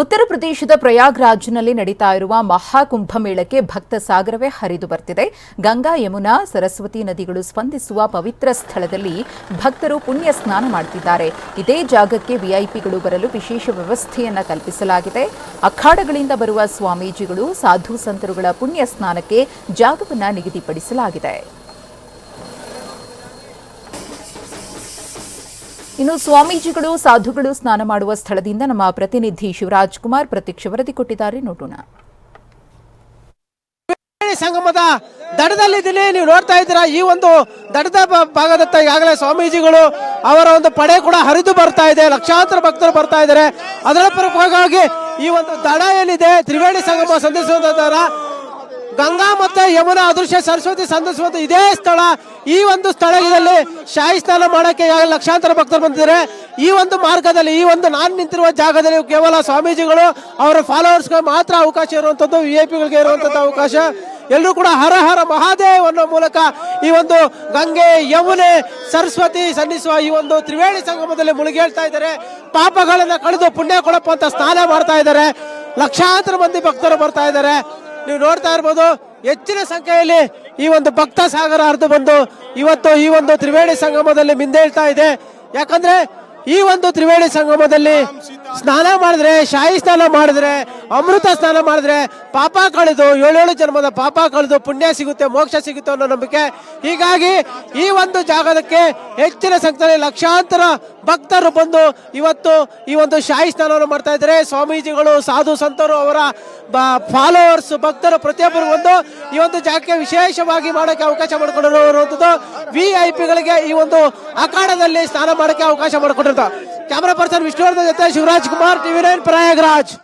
ಉತ್ತರ ಪ್ರದೇಶದ ಪ್ರಯಾಗ್ರಾಜ್ನಲ್ಲಿ ನಡೀತಾ ಇರುವ ಮಹಾಕುಂಭಮೇಳಕ್ಕೆ ಭಕ್ತ ಸಾಗರವೇ ಹರಿದು ಬರ್ತಿದೆ. ಗಂಗಾ, ಯಮುನಾ, ಸರಸ್ವತಿ ನದಿಗಳು ಸ್ಪಂದಿಸುವ ಪವಿತ್ರ ಸ್ಥಳದಲ್ಲಿ ಭಕ್ತರು ಪುಣ್ಯ ಸ್ನಾನ ಮಾಡುತ್ತಿದ್ದಾರೆ ಇದೇ ಜಾಗಕ್ಕೆ ವಿಐಪಿಗಳು ಬರಲು ವಿಶೇಷ ವ್ಯವಸ್ಥೆಯನ್ನು ಕಲ್ಪಿಸಲಾಗಿದೆ. ಅಖಾಡಗಳಿಂದ ಬರುವ ಸ್ವಾಮೀಜಿಗಳು, ಸಾಧು ಸಂತರುಗಳ ಪುಣ್ಯ ಸ್ನಾನಕ್ಕೆ ಜಾಗವನ್ನು ನಿಗದಿಪಡಿಸಲಾಗಿದೆ. ಇನ್ನು ಸ್ವಾಮೀಜಿಗಳು, ಸಾಧುಗಳು ಸ್ನಾನ ಮಾಡುವ ಸ್ಥಳದಿಂದ ನಮ್ಮ ಪ್ರತಿನಿಧಿ ಶಿವರಾಜ್ ಕುಮಾರ್ ಪ್ರತ್ಯಕ್ಷ ವರದಿ ಕೊಟ್ಟಿದ್ದಾರೆ. ನೋಡೋಣ. ಸಂಗಮದ ದಡದಲ್ಲಿದ್ದೀನಿ. ನೀವು ನೋಡ್ತಾ ಇದ್ದೀರಾ, ಈ ಒಂದು ದಡದ ಭಾಗದತ್ತ ಈಗಾಗಲೇ ಸ್ವಾಮೀಜಿಗಳು ಅವರ ಒಂದು ಪಡೆ ಕೂಡ ಹರಿದು ಬರ್ತಾ ಇದೆ. ಲಕ್ಷಾಂತರ ಭಕ್ತರು ಬರ್ತಾ ಇದ್ದಾರೆ. ಅದರ ಪರವಾಗಿ ಈ ಒಂದು ದಡ ಏನಿದೆ, ತ್ರಿವೇಣಿ ಸಂಗಮ ಸಂದರ್ಶನದ ದರ ಗಂಗಾ ಮತ್ತೆ ಯಮುನಾ ಅದೃಶ್ಯ ಸರಸ್ವತಿ ಸಂಧಿಸುವಂತ ಇದೇ ಸ್ಥಳ. ಈ ಒಂದು ಸ್ಥಳದಲ್ಲಿ ಶಾಹಿ ಸ್ನಾನ ಮಾಡಕ್ಕೆ ಲಕ್ಷಾಂತರ ಭಕ್ತರು ಬಂದಿದ್ದಾರೆ. ಈ ಒಂದು ಮಾರ್ಗದಲ್ಲಿ, ಈ ಒಂದು ನಾನು ನಿಂತಿರುವ ಜಾಗದಲ್ಲಿ ಕೇವಲ ಸ್ವಾಮೀಜಿಗಳು, ಅವರ ಫಾಲೋವರ್ಸ್ಗೆ ಮಾತ್ರ ಅವಕಾಶ ಇರುವಂತದ್ದು ವಿ ಐ ಪಿಗಳಿಗೆ ಇರುವಂತದ್ದು ಅವಕಾಶ. ಎಲ್ಲರೂ ಕೂಡ ಹರ ಹರ ಮಹಾದೇವ್ ಅನ್ನೋ ಮೂಲಕ ಈ ಒಂದು ಗಂಗೆ, ಯಮುನೆ, ಸರಸ್ವತಿ ಸನ್ನಿಸುವ ಈ ಒಂದು ತ್ರಿವೇಣಿ ಸಂಗಮದಲ್ಲಿ ಮುಳುಗೇಳ್ತಾ ಇದ್ದಾರೆ. ಪಾಪಗಳನ್ನ ಕಳೆದು ಪುಣ್ಯ ಕೊಡಪ್ಪ ಅಂತ ಸ್ನಾನ ಮಾಡ್ತಾ ಇದ್ದಾರೆ. ಲಕ್ಷಾಂತರ ಮಂದಿ ಭಕ್ತರು ಬರ್ತಾ ಇದ್ದಾರೆ. ನೀವು ನೋಡ್ತಾ ಇರ್ಬೋದು, ಹೆಚ್ಚಿನ ಸಂಖ್ಯೆಯಲ್ಲಿ ಈ ಒಂದು ಭಕ್ತ ಸಾಗರ ಹರಿದು ಬಂದು ಇವತ್ತು ಈ ಒಂದು ತ್ರಿವೇಣಿ ಸಂಗಮದಲ್ಲಿ ಮಿಂದೇಳ್ತಾ ಇದೆ. ಯಾಕಂದ್ರೆ ಈ ಒಂದು ತ್ರಿವೇಣಿ ಸಂಗಮದಲ್ಲಿ ಸ್ನಾನ ಮಾಡಿದ್ರೆ ಶಾಹಿ ಸ್ನಾನ ಮಾಡಿದ್ರೆ, ಅಮೃತ ಸ್ನಾನ ಮಾಡಿದ್ರೆ ಪಾಪ ಕಳೆದು, ಏಳೇಳು ಜನ್ಮದ ಪಾಪ ಕಳೆದು ಪುಣ್ಯ ಸಿಗುತ್ತೆ, ಮೋಕ್ಷ ಸಿಗುತ್ತೆ ಅನ್ನೋ ನಂಬಿಕೆ. ಹೀಗಾಗಿ ಈ ಒಂದು ಜಾಗದಕ್ಕೆ ಹೆಚ್ಚಿನ ಸಂಖ್ಯೆಯಲ್ಲಿ ಲಕ್ಷಾಂತರ ಭಕ್ತರು ಬಂದು ಇವತ್ತು ಈ ಒಂದು ಶಾಹಿ ಸ್ನಾನವನ್ನು ಮಾಡ್ತಾ ಇದ್ದಾರೆ. ಸ್ವಾಮೀಜಿಗಳು, ಸಾಧು ಸಂತರು ಅವರ ಫಾಲೋವರ್ಸ್ ಭಕ್ತರು ಪ್ರತಿಯೊಬ್ಬರು ಬಂದು ಈ ಒಂದು ಜಾಗಕ್ಕೆ ವಿಶೇಷವಾಗಿ ಮಾಡೋಕ್ಕೆ ಅವಕಾಶ ಮಾಡಿಕೊಂಡಿರುವಂಥದ್ದು ವಿ ಐ ಪಿಗಳಿಗೆ ಈ ಒಂದು ಅಖಾಡದಲ್ಲಿ ಸ್ನಾನ ಮಾಡೋಕ್ಕೆ ಅವಕಾಶ ಮಾಡಿಕೊಂಡಿರ್ತಾರೆ ಕ್ಯಾಮರಾ ಪರ್ಸನ್ ವಿಷ್ಣುವರ್ಧನ್ ಜೊತೆ ಶಿವರಾಜ್ ಕುಮಾರ್, ಟಿವಿ ನೈನ್ ಪ್ರಯಾಗ್ರಾಜ್.